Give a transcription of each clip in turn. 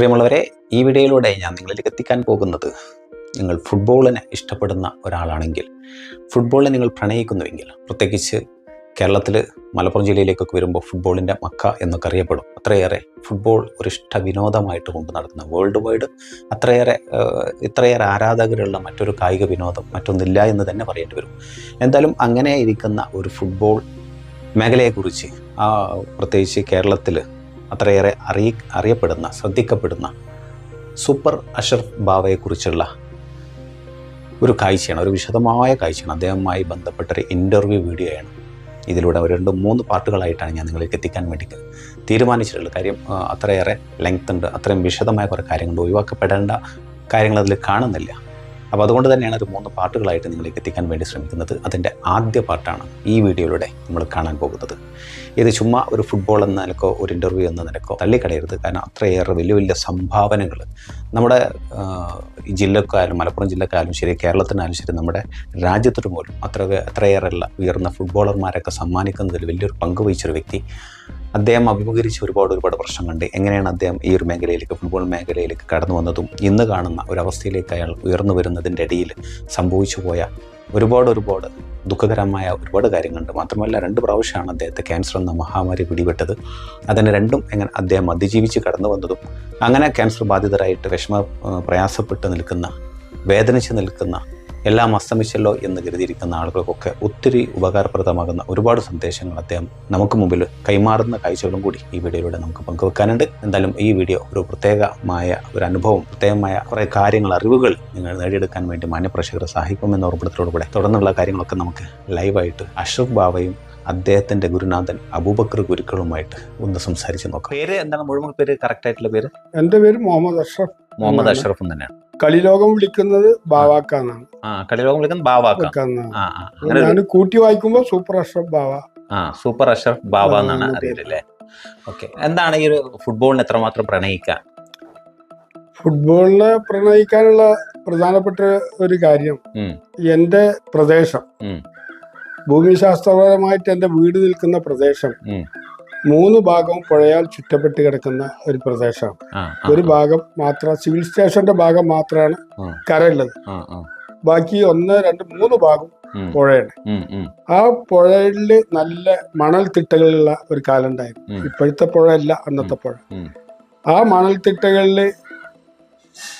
പ്രിയമുള്ളവരെ ഈ വീഡിയോയിലൂടെ ഞാൻ നിങ്ങളിലേക്ക് എത്തിക്കാൻ പോകുന്നത് നിങ്ങൾ ഫുട്ബോളിനെ ഇഷ്ടപ്പെടുന്ന ഒരാളാണെങ്കിൽ ഫുട്ബോളിനെ നിങ്ങൾ പ്രണയിക്കുന്നുവെങ്കിൽ പ്രത്യേകിച്ച് കേരളത്തിൽ മലപ്പുറം ജില്ലയിലേക്കൊക്കെ വരുമ്പോൾ ഫുട്ബോളിന്റെ മക്ക എന്നൊക്കെ അറിയപ്പെടും. അത്രയേറെ ഫുട്ബോൾ ഒരു ഇഷ്ട വിനോദമായിട്ട് കൊണ്ട് നടക്കുന്ന വേൾഡ് വൈഡ് അത്രയേറെ ഇത്രയേറെ ആരാധകരുള്ള മറ്റൊരു കായിക വിനോദം മറ്റൊന്നില്ല എന്ന് തന്നെ പറയേണ്ടി വരും. എന്തായാലും അങ്ങനെ ഇരിക്കുന്ന ഒരു ഫുട്ബോൾ മേഖലയെക്കുറിച്ച് പ്രത്യേകിച്ച് കേരളത്തിൽ അത്രയേറെ അറിയ അറിയപ്പെടുന്ന ശ്രദ്ധിക്കപ്പെടുന്ന സൂപ്പർ അഷർഫ് ബാവയെക്കുറിച്ചുള്ള ഒരു കാഴ്ചയാണ് ഒരു വിശദമായ കാഴ്ചയാണ്. അദ്ദേഹവുമായി ബന്ധപ്പെട്ട ഒരു ഇന്റർവ്യൂ വീഡിയോയാണ് ഇതിലൂടെ രണ്ട് മൂന്ന് പാർട്ടുകളായിട്ടാണ് ഞാൻ നിങ്ങളിലേക്ക് എത്തിക്കാൻ വേണ്ടി തീരുമാനിച്ചിട്ടുള്ളത്. കാര്യം അത്രയേറെ ലെങ്ത് ഉണ്ട് അത്രയും വിശദമായ കുറേ കാര്യങ്ങളുണ്ട്. ഒഴിവാക്കപ്പെടേണ്ട കാര്യങ്ങൾ അതിൽ കാണുന്നില്ല. അപ്പോൾ അതുകൊണ്ട് തന്നെയാണ് ഒരു മൂന്ന് പാട്ടുകളായിട്ട് നിങ്ങളിലേക്ക് എത്തിക്കാൻ വേണ്ടി ശ്രമിക്കുന്നത്. അതിന്റെ ആദ്യ പാട്ടാണ് ഈ വീഡിയോയിലൂടെ നമ്മൾ കാണാൻ പോകുന്നത്. ഇത് ചുമ്മാ ഒരു ഫുട്ബോൾ എന്ന നിലക്കോ ഒരു ഇന്റർവ്യൂ എന്ന നിലക്കോ തള്ളിക്കളയരുത്. കാരണം അത്രയേറെ വലിയ വലിയ സംഭാവനകൾ നമ്മുടെ ഈ ജില്ലക്കായാലും മലപ്പുറം ജില്ലക്കായാലും ശരി കേരളത്തിനായാലും ശരി നമ്മുടെ രാജ്യത്തിന് പോലും അത്ര അത്രയേറെ ഉയർന്ന ഫുട്ബോളർമാരൊക്കെ സമ്മാനിക്കുന്നതിൽ വലിയൊരു പങ്ക് വഹിച്ചൊരു വ്യക്തി അദ്ദേഹം അഭിമുഖീകരിച്ച ഒരുപാട് ഒരുപാട് പ്രശ്നം പ്രശ്നങ്ങളുണ്ട്. എങ്ങനെയാണ് അദ്ദേഹം ഈ ഒരു മേഖലയിലേക്ക് ഫുട്ബോൾ മേഖലയിലേക്ക് കടന്നു വന്നതും ഇന്ന് കാണുന്ന ഒരവസ്ഥയിലേക്ക് അയാൾ ഉയർന്നു വരുന്നതിന്റെ ഇടയിൽ സംഭവിച്ചു പോയ ഒരുപാട് ഒരുപാട് ദുഃഖകരമായ ഒരുപാട് കാര്യങ്ങളുണ്ട്. മാത്രമല്ല രണ്ട് പ്രാവശ്യമാണ് അദ്ദേഹത്തെ ക്യാൻസർ എന്ന മഹാമാരി പിടിപെട്ടത്. അതിന് രണ്ടും എങ്ങനെ അദ്ദേഹം അതിജീവിച്ച് കടന്നു വന്നതും അങ്ങനെ ക്യാൻസർ ബാധിതരായിട്ട് വിഷമ പ്രയാസപ്പെട്ട് നിൽക്കുന്ന വേദനിച്ച് നിൽക്കുന്ന എല്ലാം അസ്തമിച്ചല്ലോ എന്ന് കരുതിയിരിക്കുന്ന ആളുകൾക്കൊക്കെ ഒത്തിരി ഉപകാരപ്രദമാകുന്ന ഒരുപാട് സന്ദേശങ്ങൾ അദ്ദേഹം നമുക്ക് മുമ്പിൽ കൈമാറുന്ന കാഴ്ചകളും കൂടി ഈ വീഡിയോയിലൂടെ നമുക്ക് പങ്കുവെക്കാനുണ്ട്. എന്തായാലും ഈ വീഡിയോ ഒരു പ്രത്യേകമായ ഒരു അനുഭവം പ്രത്യേകമായ കുറേ കാര്യങ്ങൾ അറിവുകൾ നിങ്ങൾ നേടിയെടുക്കാൻ വേണ്ടി മാന്യപ്രേക്ഷകരെ സഹായിക്കുമെന്ന ഉറപ്പിടത്തോടുകൂടെ തുടർന്നുള്ള കാര്യങ്ങളൊക്കെ നമുക്ക് ലൈവായിട്ട് അഷ്റഫ് ബാവയും അദ്ദേഹത്തിന്റെ ഗുരുനാഥൻ അബൂബക്കർ ഗുരുക്കളുമായിട്ട് ഒന്ന് സംസാരിച്ചു നോക്കാം. പേര് എന്താണ്? മുഴുവൻ പേര് കറക്റ്റ് ആയിട്ടുള്ള പേര്? എന്റെ പേര് മുഹമ്മദ് അഷ്റഫ് മുഹമ്മദ് അഷ്റഫും തന്നെയാണ്. കളിലോകം വിളിക്കുന്നത് ബാവാക്ക എന്നാണ് ആ കളിലോകം വിളിക്കുന്നത് ബാവാക്ക. ഞാൻ കൂട്ടി വായിക്കുമ്പോ സൂപ്പർ അഷ്റഫ് ബാവ. ആ സൂപ്പർ അഷ്റഫ് ബാവ എന്നാണ് അറിയില്ലേ ഓക്കെ. എന്താണ് ഈ ഒരു ഫുട്ബോളിന് എത്രമാത്രം പ്രണയിക്കാൻ ഫുട്ബോളിനെ പ്രണയിക്കാനുള്ള പ്രധാനപ്പെട്ട ഒരു കാര്യം എന്റെ എന്റെ പ്രദേശം. ഭൂമിശാസ്ത്രപരമായിട്ട് എന്റെ വീട് നിൽക്കുന്ന പ്രദേശം മൂന്ന് ഭാഗവും പുഴയാൽ ചുറ്റപ്പെട്ട് കിടക്കുന്ന ഒരു പ്രദേശമാണ്. ഒരു ഭാഗം മാത്രം സിവിൽ സ്റ്റേഷന്റെ ഭാഗം മാത്രമാണ്. കരയുള്ളത്. ബാക്കി ഒന്ന് രണ്ട് മൂന്ന് ഭാഗം പുഴയാണ്. ആ പുഴയിൽ നല്ല മണൽ തിട്ടകളുള്ള ഒരു കാലം ഉണ്ടായിരുന്നു. ഇപ്പോഴത്തെ പുഴയല്ല അന്നത്തെ പുഴ. ആ മണൽ തിട്ടകളിൽ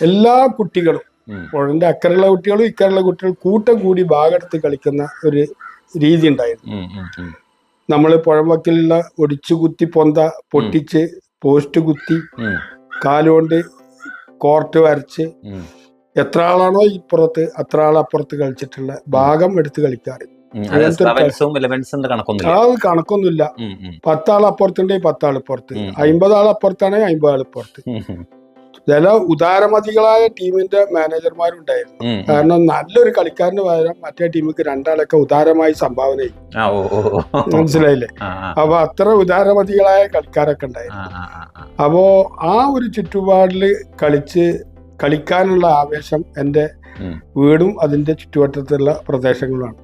എല്ലാ കുട്ടികളും. പുഴന്റെ അക്കരയുള്ള കുട്ടികളും ഇക്കരയുള്ള കുട്ടികളും കൂട്ടം കൂടി ഭാഗെടുത്ത് കളിക്കുന്ന ഒരു രീതി ഉണ്ടായിരുന്നു നമ്മൾ പുഴവക്കിലുള്ള ഒടിച്ചു കുത്തി പൊന്ത പൊട്ടിച്ച് പോസ്റ്റ് കുത്തി കാലുകൊണ്ട് കോർട്ട് വരച്ച് എത്ര ആളാണോ ഇപ്പുറത്ത് അത്ര ആൾ അപ്പുറത്ത് കളിച്ചിട്ടുള്ള ഭാഗം എടുത്ത് കളിക്കാറ്. അത് കണക്കൊന്നുമില്ല. പത്താൾ അപ്പുറത്തുണ്ടെങ്കിൽ പത്താൾ ഇപ്പുറത്ത്. അമ്പത് ആൾ അപ്പുറത്താണെങ്കിൽ അമ്പത് ആൾ ഇപ്പുറത്ത് ചില ഉദാരമതികളായ ടീമിന്റെ മാനേജർമാരുണ്ടായിരുന്നു. കാരണം നല്ലൊരു കളിക്കാരന് പകരം മറ്റേ ടീമിക്ക് രണ്ടാളൊക്കെ ഉദാരമായി സംഭാവന ചെയ്യും. മനസ്സിലായില്ലേ? അപ്പൊ അത്ര ഉദാരമതികളായ കളിക്കാരൊക്കെ ഉണ്ടായിരുന്നു. അപ്പോ ആ ഒരു ചുറ്റുപാടിൽ കളിച്ച് കളിക്കാനുള്ള ആവേശം എന്റെ വീടും അതിന്റെ ചുറ്റുവട്ടത്തുള്ള പ്രദേശങ്ങളുമാണ്.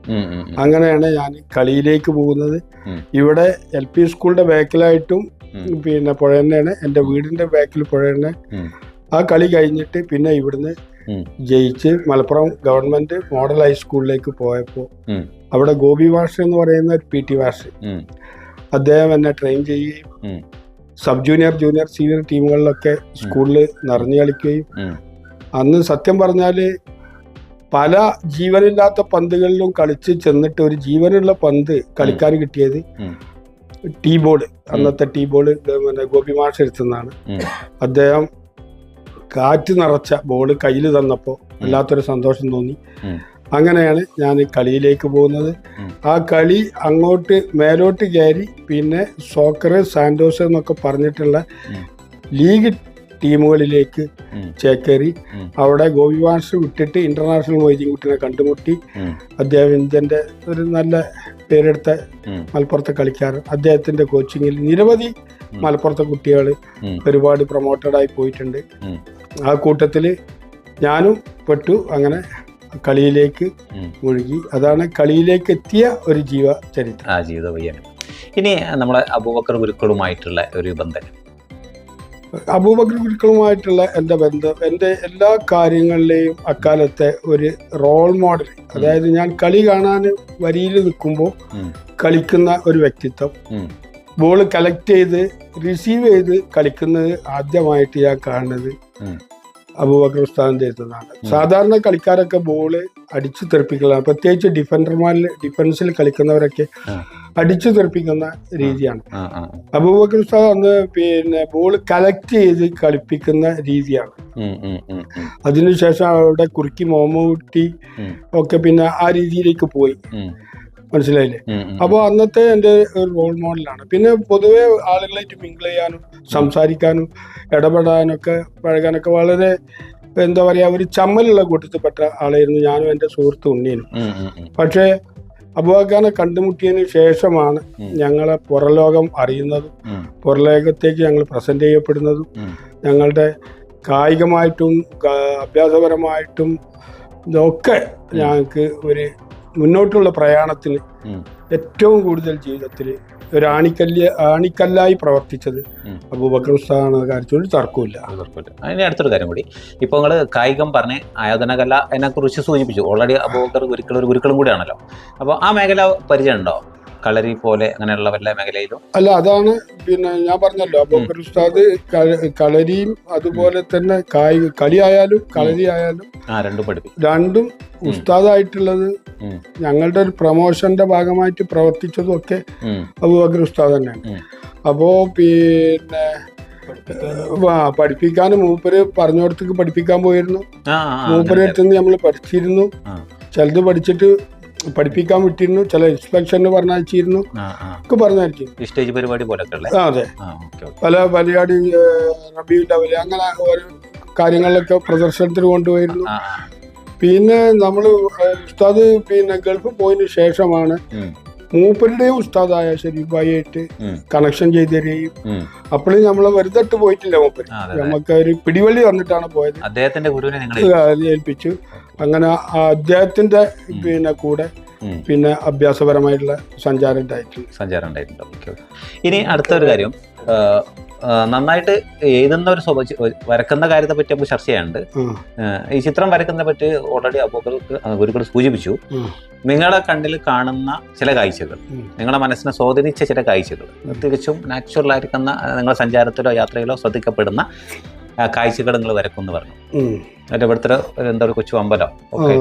അങ്ങനെയാണ് ഞാൻ കളിയിലേക്ക് പോകുന്നത്. ഇവിടെ എൽ പി സ്കൂളിന്റെ ബാക്കിലായിട്ടും. പിന്നെ പുഴ തന്നെയാണ് എന്റെ വീടിന്റെ ബാക്കിൽ പുഴ തന്നെ ആ കളി കഴിഞ്ഞിട്ട് പിന്നെ ഇവിടുന്ന് ജയിച്ച് മലപ്പുറം ഗവൺമെന്റ് മോഡൽ ഹൈസ്കൂളിലേക്ക് പോയപ്പോൾ അവിടെ ഗോപി മാഷ് എന്ന് പറയുന്ന ഒരു പി ടി മാഷ് അദ്ദേഹം എന്നെ ട്രെയിൻ ചെയ്യുകയും. സബ് ജൂനിയർ ജൂനിയർ സീനിയർ ടീമുകളിലൊക്കെ സ്കൂളിൽ നിറഞ്ഞു കളിക്കുകയും അന്ന് സത്യം പറഞ്ഞാൽ പല ജീവനില്ലാത്ത പന്തുകളിലും കളിച്ച് ചെന്നിട്ട് ഒരു ജീവനുള്ള പന്ത് കളിക്കാൻ കിട്ടിയത്. ടീ ബോർഡ് അന്നത്തെ ടീ ബോർഡ് പിന്നെ ഗോപി മാഷ് എടുത്തുന്നതാണ് ഉം. അദ്ദേഹം കാറ്റ് നിറച്ച ബോൾ കയ്യിൽ തന്നപ്പോൾ വല്ലാത്തൊരു സന്തോഷം തോന്നി. അങ്ങനെയാണ് ഞാൻ കളിയിലേക്ക് പോകുന്നത്. ആ കളി അങ്ങോട്ട് മേലോട്ട് കയറി പിന്നെ സോക്കർ സാൻഡോസ് എന്നൊക്കെ പറഞ്ഞിട്ടുള്ള ലീഗ് ടീമുകളിലേക്ക് ചേക്കേറി. അവിടെ അവിടെ ഗോപിവാൻസ് വിട്ടിട്ട് ഇന്റർനാഷണൽ മൊയ്തീൻകുട്ടിനെ കണ്ടുമുട്ടി. അദ്ദേഹം ഇന്ത്യന്റെ ഒരു നല്ല പേരെടുത്ത മലപ്പുറത്ത് കളിക്കാർ അദ്ദേഹത്തിന്റെ കോച്ചിങ്ങിൽ നിരവധി മലപ്പുറത്തെ കുട്ടികൾ. ഒരുപാട് പ്രൊമോട്ടഡ് ആയി പോയിട്ടുണ്ട്. ആ കൂട്ടത്തിൽ ഞാനും പെട്ടു അങ്ങനെ കളിയിലേക്ക് ഒഴുകി മുഴുകി. അതാണ് കളിയിലേക്ക് എത്തിയ ഒരു ജീവ ചരിത്രം ആ ജീവിത ഇനി നമ്മളെ അബൂബക്കർ ഗുരുക്കളുമായിട്ടുള്ള ഒരു ബന്ധം. അബൂബക്കർ ഗുരുക്കളുമായിട്ടുള്ള എന്റെ ബന്ധം എന്റെ എല്ലാ കാര്യങ്ങളിലെയും അക്കാലത്തെ ഒരു റോൾ മോഡൽ അതായത് ഞാൻ കളി കാണാൻ വരിയിൽ നിൽക്കുമ്പോൾ കളിക്കുന്ന ഒരു വ്യക്തിത്വം. ബോൾ കളക്ട് ചെയ്ത് റിസീവ് ചെയ്ത് കളിക്കുന്നത് ആദ്യമായിട്ട് ഞാൻ കാണുന്നത്. അബൂബക്കർ ഉസ്താദിന്റെ അടുത്തുനിന്നാണ് സാധാരണ കളിക്കാരൊക്കെ ബോൾ അടിച്ചു തെറിപ്പിക്കലാണ്. പ്രത്യേകിച്ച് ഡിഫൻഡർമാരിൽ ഡിഫൻസിൽ കളിക്കുന്നവരൊക്കെ അടിച്ചു തെറിപ്പിക്കുന്ന രീതിയാണ്. അബൂബക്കർ ഉസ്താദ് അന്ന് പിന്നെ ബോൾ കളക്ട് ചെയ്ത് കളിപ്പിക്കുന്ന രീതിയാണ്. അതിനുശേഷം അവിടെ കുറുക്കി മോമൂട്ടി ഒക്കെ പിന്നെ ആ രീതിയിലേക്ക് പോയി. മനസ്സിലായില്ലേ. അപ്പോൾ അന്നത്തെ എന്റെ ഒരു റോൾ മോഡലാണ് പിന്നെ പൊതുവെ ആളുകളായിട്ട് മിങ്കിൾ ചെയ്യാനും സംസാരിക്കാനും ഇടപെടാനൊക്കെ പഴകാനൊക്കെ വളരെ എന്താ പറയുക ഒരു ചമ്മലുള്ള കൂട്ടത്തിൽപ്പെട്ട ആളായിരുന്നു ഞാനും എന്റെ സുഹൃത്ത് ഉണ്ണിയനും. പക്ഷേ അബുബാഖാനെ കണ്ടുമുട്ടിയതിന് ശേഷമാണ് ഞങ്ങളെ പുറലോകം അറിയുന്നതും. പുറലോകത്തേക്ക് ഞങ്ങൾ പ്രസന്റ് ചെയ്യപ്പെടുന്നതും ഞങ്ങളുടെ കായികമായിട്ടും അഭ്യാസപരമായിട്ടും ഇതൊക്കെ ഞങ്ങൾക്ക് ഒരു മുന്നോട്ടുള്ള പ്രയാണത്തിന് ഏറ്റവും കൂടുതൽ ജീവിതത്തിൽ ഒരു ആണിക്കല്ല് ആണിക്കല്ലായി പ്രവർത്തിച്ചത്. അബൂബക്കർ ഉസ്താദാണ് കാര്യത്തിൽ ഒരു തർക്കമില്ല അത് അതിന് അടുത്തൊരു കാര്യം കൂടി. ഇപ്പോൾ നിങ്ങൾ കായികം പറഞ്ഞ് ആയോധന കല അതിനെക്കുറിച്ച് സൂചിപ്പിച്ചു. ഓൾറെഡി അബൂബക്കർ ഗുരുക്കൾ ഒരു ഗുരുക്കളും കൂടിയാണല്ലോ. അപ്പോൾ ആ മേഖല പരിചയം ഉണ്ടോ കളരി പോലെ അങ്ങനെയുള്ള വല്ല മേഖലയിലും? അല്ല അതാണ് പിന്നെ ഞാൻ പറഞ്ഞല്ലോ അബൂബക്കർ ഉസ്താദ് കളരിയും അതുപോലെ തന്നെ കായിക കളിയായാലും കളരി ആയാലും ആ രണ്ടും പഠിപ്പിക്കും. രണ്ടും ഉസ്താദായിട്ടുള്ളത് ഞങ്ങളുടെ ഒരു പ്രൊമോഷന്റെ ഭാഗമായിട്ട് പ്രവർത്തിച്ചതും ഒക്കെ അബൂബക്കർ ഉസ്താദ് തന്നെയാണ് അപ്പോ പിന്നെ പഠിപ്പിക്കാൻ മൂപ്പര് പറഞ്ഞോടത്തേക്ക് പഠിപ്പിക്കാൻ പോയിരുന്നു. മൂപ്പരെ. അടുത്ത് നമ്മൾ പഠിച്ചിരുന്നു. ചിലത് പഠിച്ചിട്ട് പഠിപ്പിക്കാൻ വിട്ടിരുന്നു ചില ഇൻസ്പെക്ഷൻ പറഞ്ഞയച്ചിരുന്നു. ഒക്കെ പറഞ്ഞയച്ചു സ്റ്റേജ് പരിപാടി അതെ. പല പരിപാടി റബി ലെവൽ അങ്ങനെ ഓരോ കാര്യങ്ങളിലൊക്കെ പ്രദർശനത്തിന് കൊണ്ടുപോയിരുന്നു. പിന്നെ നമ്മൾ ഉസ്താദ് പിന്നെ ഗൾഫ് പോയതിനു ശേഷമാണ് ഉം, മൂപ്പരുടെയും ഉസ്താദായ ഷരീഫായിട്ട് കണക്ഷൻ ചെയ്ത് തരികയും അപ്പോഴും നമ്മളെ വെറുതെട്ട് പോയിട്ടില്ല മൂപ്പര്. നമുക്ക് ഒരു പിടിവള്ളി വന്നിട്ടാണ് പോയത്. അദ്ദേഹത്തിന്റെ ഗുരുവിനെ ഏൽപ്പിച്ചു. അങ്ങനെ അദ്ദേഹത്തിന്റെ പിന്നെ കൂടെ പിന്നെ അഭ്യാസപരമായിട്ടുള്ള സഞ്ചാരം ഉണ്ടായിട്ടുണ്ട്. സഞ്ചാരം ഉണ്ടായിട്ടുണ്ട്. ഇനി അടുത്തൊരു കാര്യം നന്നായിട്ട് എഴുതുന്ന ഒരു സ്വഭാവ വരക്കുന്ന കാര്യത്തെ പറ്റി നമുക്ക് ചർച്ച ചെയ്യാനുണ്ട്. ഈ ചിത്രം വരക്കുന്നതിനെ പറ്റി ഓൾറെഡി അപ്പോൾ ഗുരുക്കൾ സൂചിപ്പിച്ചു. നിങ്ങളെ നിങ്ങളുടെ കണ്ണിൽ കാണുന്ന ചില കാഴ്ചകൾ നിങ്ങളെ നിങ്ങളുടെ മനസ്സിനെ സ്വാധീനിച്ച ചില കാഴ്ചകൾ തികച്ചും നാച്ചുറൽ ആയിരിക്കുന്ന നിങ്ങളെ നിങ്ങളുടെ സഞ്ചാരത്തിലോ യാത്രയിലോ ശ്രദ്ധിക്കപ്പെടുന്ന കാഴ്ചകൾ നിങ്ങൾ വരക്കുമെന്ന് പറഞ്ഞു. അതിന്റെ ഇവിടുത്തെ എന്താ ഒരു കൊച്ചു അമ്പലം ഒക്കെ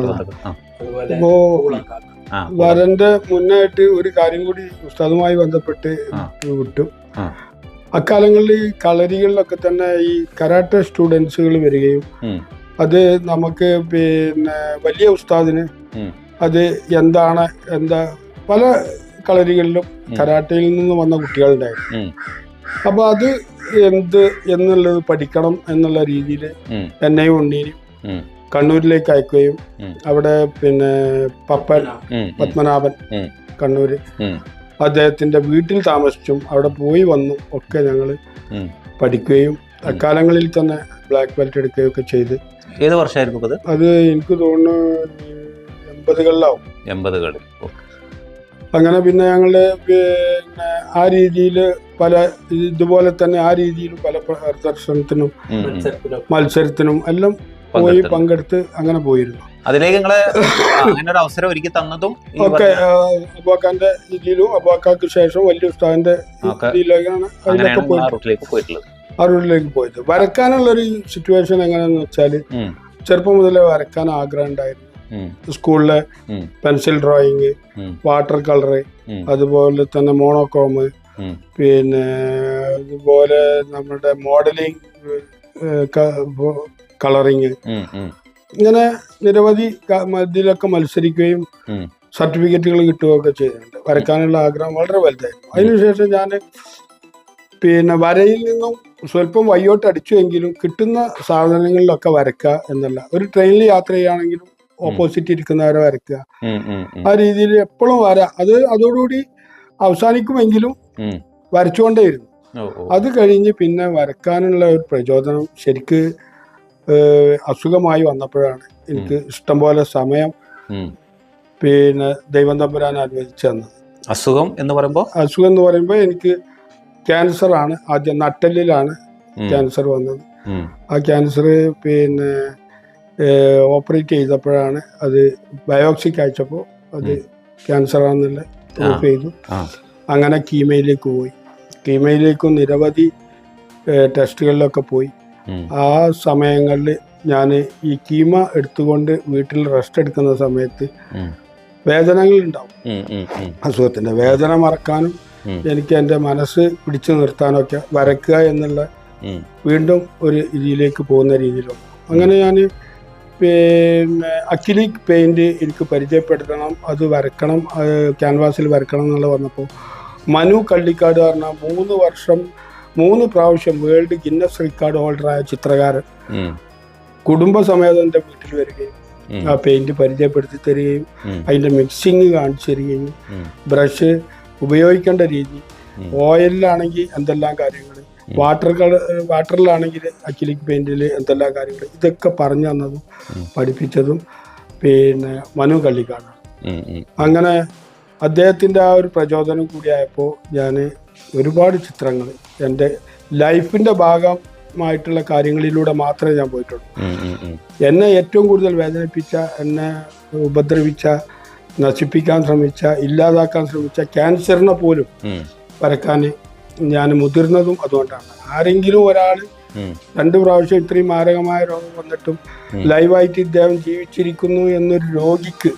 വരന്റെ മുന്നായിട്ട് ഒരു കാര്യം കൂടി ഉസ്താദുമായി ബന്ധപ്പെട്ട് വിട്ടു. ആ. അക്കാലങ്ങളിൽ ഈ കളരികളിലൊക്കെ തന്നെ ഈ കരാട്ടെ സ്റ്റുഡൻസുകൾ വരികയും അത് നമുക്ക് പിന്നെ വലിയ ഉസ്താദിന് അത് എന്താണ് എന്താ പല കളരികളിലും. കരാട്ടയിൽ നിന്ന് വന്ന കുട്ടികളുണ്ടായിരുന്നു ഉം. അപ്പൊ അത് എന്ത് എന്നുള്ളത് പഠിക്കണം എന്നുള്ള രീതിയിൽ. എന്നെയും ഉണ്ണീനും കണ്ണൂരിലേക്ക് അയക്കുകയും അവിടെ പിന്നെ പപ്പൻ പത്മനാഭൻ. കണ്ണൂര്. അദ്ദേഹത്തിന്റെ വീട്ടിൽ താമസിച്ചും അവിടെ പോയി വന്നും ഒക്കെ ഞങ്ങൾ പഠിക്കുകയും അക്കാലങ്ങളിൽ തന്നെ ബ്ലാക്ക് ബെൽറ്റ് എടുക്കുകയും ഒക്കെ ചെയ്ത്. ഏത് വർഷമായിരുന്നു അത് അത് എനിക്ക് തോന്നുന്നു എൺപതുകളിലാവും. എൺപതുകളിൽ. ഓക്കെ അങ്ങനെ പിന്നെ ഞങ്ങൾ പിന്നെ ആ രീതിയിൽ പല ഇതുപോലെ തന്നെ ആ രീതിയിൽ പല പ്രദർശനത്തിനും. മത്സരത്തിനും. എല്ലാം പോയി പങ്കെടുത്ത് അങ്ങനെ പോയിരുന്നു. അതിലേക്ക് നിങ്ങൾ അങ്ങനെ ഒരു അവസരം ഒരുക്കി തന്നതും ഒക്കെ അബാക്കാന്റെ രീതിയിലും അബാക്കാക്ക് ശേഷം വലിയ ഉസ്താദിന്റെ ഇതിലേക്കാണ് അതിലൊക്കെ പോയിട്ടുള്ളത് ആ റൂട്ടിലേക്ക് പോയത്. വരക്കാനുള്ള ഒരു സിറ്റുവേഷൻ എങ്ങനെയാന്ന് വെച്ചാൽ ചെറുപ്പം മുതലേ വരക്കാൻ ആഗ്രഹം ഉണ്ടായിരുന്നു. സ്കൂളിലെ പെൻസിൽ ഡ്രോയിങ് വാട്ടർ കളറ് അതുപോലെ തന്നെ മോണോക്രോമ് പിന്നെ അതുപോലെ നമ്മുടെ മോഡലിംഗ് കളറിങ് ഇങ്ങനെ നിരവധി ഇതിലൊക്കെ മത്സരിക്കുകയും. സർട്ടിഫിക്കറ്റുകൾ കിട്ടുകയൊക്കെ ചെയ്തിട്ടുണ്ട്. വരക്കാനുള്ള ആഗ്രഹം വളരെ വലുതായിരുന്നു. അതിനുശേഷം ഞാൻ പിന്നെ വരയിൽ നിന്നും സ്വല്പം വയ്യോട്ട് അടിച്ചുവെങ്കിലും കിട്ടുന്ന സാധനങ്ങളിലൊക്കെ വരക്കുക എന്നല്ല. ഒരു ട്രെയിനിൽ യാത്ര ചെയ്യുകയാണെങ്കിലും ഓപ്പോസിറ്റ് ഇരിക്കുന്നവരെ ഉം, ആ രീതിയിൽ എപ്പോഴും വര അത് അതോടുകൂടി അവസാനിക്കുമെങ്കിലും വരച്ചുകൊണ്ടേയിരുന്നു. അത് കഴിഞ്ഞ് പിന്നെ വരക്കാനുള്ള ഒരു പ്രചോദനം ശരിക്ക് അസുഖമായി വന്നപ്പോഴാണ് എനിക്ക് ഇഷ്ടംപോലെ സമയം. പിന്നെ ദൈവം തമ്പുരാൻ അനുവദിച്ചു തന്നത്. അസുഖം എന്ന് പറയുമ്പോൾ അസുഖം എന്ന് പറയുമ്പോൾ എനിക്ക് ക്യാൻസർ ആണ്. ആദ്യം നട്ടലിലാണ്. ക്യാൻസർ വന്നത്. ആ ക്യാൻസർ പിന്നെ ഓപ്പറേറ്റ് ചെയ്തപ്പോഴാണ് അത് ബയോപ്സി കഴിച്ചപ്പോൾ അത് ക്യാൻസർ ആണെന്നുള്ള പ്രൂഫ് ചെയ്തു. അങ്ങനെ കീമയിലേക്ക് പോയി. കീമയിലേക്കും നിരവധി ടെസ്റ്റുകളിലൊക്കെ പോയി. ആ സമയങ്ങളിൽ ഞാൻ ഈ കീമ എടുത്തുകൊണ്ട് വീട്ടിൽ റെസ്റ്റ് എടുക്കുന്ന സമയത്ത് വേദനകൾ ഉണ്ടാവും. അസുഖത്തിന്റെ വേദന മറക്കാനും എനിക്ക് എന്റെ മനസ്സ് പിടിച്ചു നിർത്താനൊക്കെ വരക്കുക എന്നുള്ള വീണ്ടും ഒരു രീതിയിലേക്ക് പോകുന്ന രീതിയിലും. അങ്ങനെ ഞാൻ പിന്നെ അക്കിലിക് പെയിന്റ് എനിക്ക് പരിചയപ്പെടുത്തണം അത് വരക്കണം ക്യാൻവാസിൽ വരക്കണം എന്നുള്ള വന്നപ്പോൾ മനു കള്ളിക്കാട് പറഞ്ഞ മൂന്ന് വർഷം മൂന്ന് പ്രാവശ്യം വേൾഡ് ഗിന്നസ് റെക്കോർഡ് ഹോൾഡറായ ചിത്രകാരൻ കുടുംബസമേതന്റെ കുടുംബസമേതം വീട്ടിൽ വരികയും ആ പെയിന്റ് പരിചയപ്പെടുത്തി തരികയും അതിന്റെ മിക്സിങ് കാണിച്ചു തരികയും ബ്രഷ് ഉപയോഗിക്കേണ്ട രീതി ഓയിലാണെങ്കിൽ എന്തെല്ലാം കാര്യങ്ങൾ വാട്ടർ കളർ വാട്ടറിലാണെങ്കിൽ അക്കിലിക് പെയിന്റിൽ എന്തെല്ലാം കാര്യങ്ങൾ ഇതൊക്കെ പറഞ്ഞു തന്നതും പഠിപ്പിച്ചതും പിന്നെ മനു. ഉം. അങ്ങനെ അദ്ദേഹത്തിന്റെ ആ ഒരു പ്രചോദനം കൂടിയായപ്പോൾ ഞാൻ ഒരുപാട് ചിത്രങ്ങൾ എന്റെ ലൈഫിന്റെ ഭാഗമായിട്ടുള്ള കാര്യങ്ങളിലൂടെ മാത്രമേ ഞാൻ പോയിട്ടുള്ളൂ. എന്നെ ഏറ്റവും കൂടുതൽ വേദനിപ്പിച്ച എന്നെ ഉപദ്രവിച്ച നശിപ്പിക്കാൻ ശ്രമിച്ച ഇല്ലാതാക്കാൻ ശ്രമിച്ച ക്യാൻസറിനെ പോലും. വരക്കാൻ ഞാൻ മുതിർന്നതും അതുകൊണ്ടാണ് ആരെങ്കിലും ഒരാൾ. രണ്ട് പ്രാവശ്യം ഇത്രയും മാരകമായ രോഗം വന്നിട്ടും ലൈവായിട്ട് ഇദ്ദേഹം ജീവിച്ചിരിക്കുന്നു എന്നൊരു രോഗിക്ക്.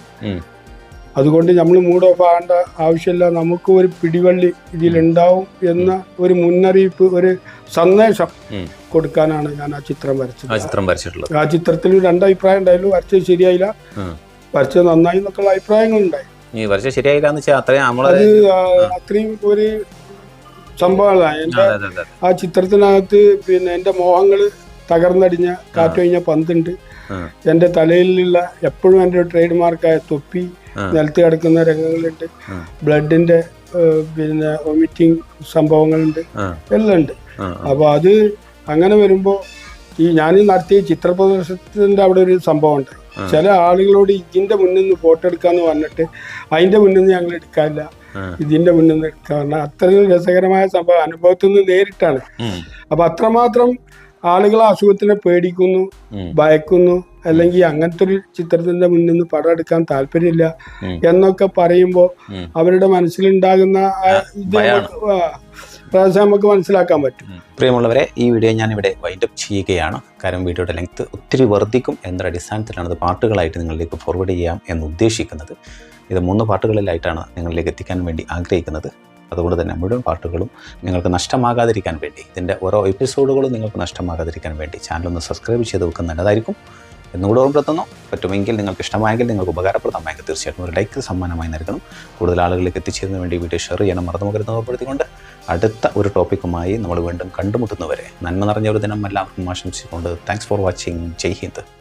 അതുകൊണ്ട് നമ്മൾ മൂഡ് ഓഫ് ആകേണ്ട ആവശ്യമില്ല. നമുക്ക് ഒരു പിടിവള്ളി ഇതിലുണ്ടാവും എന്ന ഒരു മുന്നറിയിപ്പ് ഒരു സന്ദേശം കൊടുക്കാനാണ് ഞാൻ ആ ചിത്രം വരച്ചത്. ആ ചിത്രം വരച്ചിട്ടുള്ളത്. ആ ചിത്രത്തിൽ രണ്ടഭിപ്രായം ഉണ്ടായാലും വരച്ചത് ശരിയായില്ല. വരച്ചത് നന്നായി എന്നൊക്കെയുള്ള അഭിപ്രായങ്ങളുണ്ടായി ഈ വരച്ച ശരിയായില്ല എന്ന് വെച്ചാൽ അത്രയും നമ്മൾ അത് അത്രയും ഒരു സംഭവങ്ങളാണ്. എന്റെ. ആ ചിത്രത്തിനകത്ത് പിന്നെ എന്റെ മോഹങ്ങൾ തകർന്നടിഞ്ഞ കാറ്റൊഴിഞ്ഞ പന്തുണ്ട്. എന്റെ തലയിലുള്ള എപ്പോഴും എന്റെ ട്രേഡ് മാർക്കായ തൊപ്പി. നിലത്ത് കിടക്കുന്ന രംഗങ്ങളുണ്ട് ബ്ലഡിന്റെ പിന്നെ വൊമിറ്റിംഗ് സംഭവങ്ങളുണ്ട്. എല്ലാം ഉണ്ട് അപ്പൊ അപ്പോൾ അത് അങ്ങനെ വരുമ്പോൾ ഈ ഞാൻ നടത്തിയ ചിത്ര പ്രദർശനത്തിന്റെ അവിടെ ഒരു സംഭവം ഉണ്ട് ചില ആളുകളോട് ഇതിന്റെ മുന്നിൽ നിന്ന് ഫോട്ടോ എടുക്കാന്ന് പറഞ്ഞിട്ട് അതിന്റെ മുന്നിൽ നിന്ന് ഞങ്ങൾ എടുക്കാനില്ല ഇതിന്റെ മുന്നിൽ നിന്ന് എടുക്കാറില്ല. അത്രയും രസകരമായ സംഭവം അനുഭവത്തിൽ നിന്ന് നേരിട്ടാണ്. അപ്പൊ അത്രമാത്രം ആളുകൾ അസുഖത്തിനെ പേടിക്കുന്നു. ഭയക്കുന്നു അല്ലെങ്കിൽ അങ്ങനത്തെ ഒരു ചിത്രത്തിന്റെ മുന്നിൽ നിന്ന് പടം എടുക്കാൻ താല്പര്യമില്ല എന്നൊക്കെ പറയുമ്പോൾ അവരുടെ മനസ്സിലുണ്ടാകുന്ന ഇത് പ്രാവശ്യം നമുക്ക് മനസ്സിലാക്കാൻ പറ്റും. പ്രിയമുള്ളവരെ ഈ വീഡിയോ ഞാൻ ഇവിടെ വൈൻഡപ്പ് ചെയ്യുകയാണ്. കാരണം വീഡിയോയുടെ ലെങ്ത് ഒത്തിരി വർദ്ധിക്കും എന്നൊരു അടിസ്ഥാനത്തിലാണ് അത് പാട്ടുകളായിട്ട് നിങ്ങളിലേക്ക് ഫോർവേഡ് ചെയ്യാം എന്ന് ഉദ്ദേശിക്കുന്നത്. ഇത് മൂന്ന് പാട്ടുകളിലായിട്ടാണ് നിങ്ങളിലേക്ക് എത്തിക്കാൻ വേണ്ടി ആഗ്രഹിക്കുന്നത്. അതുകൊണ്ട് തന്നെ മുഴുവൻ പാട്ടുകളും നിങ്ങൾക്ക് നഷ്ടമാകാതിരിക്കാൻ വേണ്ടി ഇതിന്റെ ഓരോ എപ്പിസോഡുകളും നിങ്ങൾക്ക് നഷ്ടമാകാതിരിക്കാൻ വേണ്ടി ചാനൽ ഒന്ന് സബ്സ്ക്രൈബ് ചെയ്ത് വെക്കുന്നത് നല്ലതായിരിക്കും. എന്നുകൂടെ ഓർമ്മപ്പെടുത്തുന്നു. പറ്റുമെങ്കിൽ നിങ്ങൾക്ക് ഇഷ്ടമായെങ്കിൽ നിങ്ങൾക്ക് ഉപകാരപ്രദമായെങ്കിൽ തീർച്ചയായിട്ടും ഒരു ലൈക്ക് സമ്മാനമായി നൽകണം. കൂടുതൽ ആളുകളിലേക്ക് എത്തിച്ചേരുന്ന വേണ്ടി വീഡിയോ ഷെയർ ചെയ്യണം മറന്നു പോകരുതെന്ന് ഓർമ്മപ്പെടുത്തിക്കൊണ്ട് അടുത്ത ഒരു ടോപ്പിക്കുമായി നമ്മൾ വീണ്ടും കണ്ടുമുട്ടുന്നവരെ നന്മ നിറഞ്ഞ ഒരു ദിനം എല്ലാവർക്കും ആശംസിച്ചുകൊണ്ട് thanks for watching Jai Hind.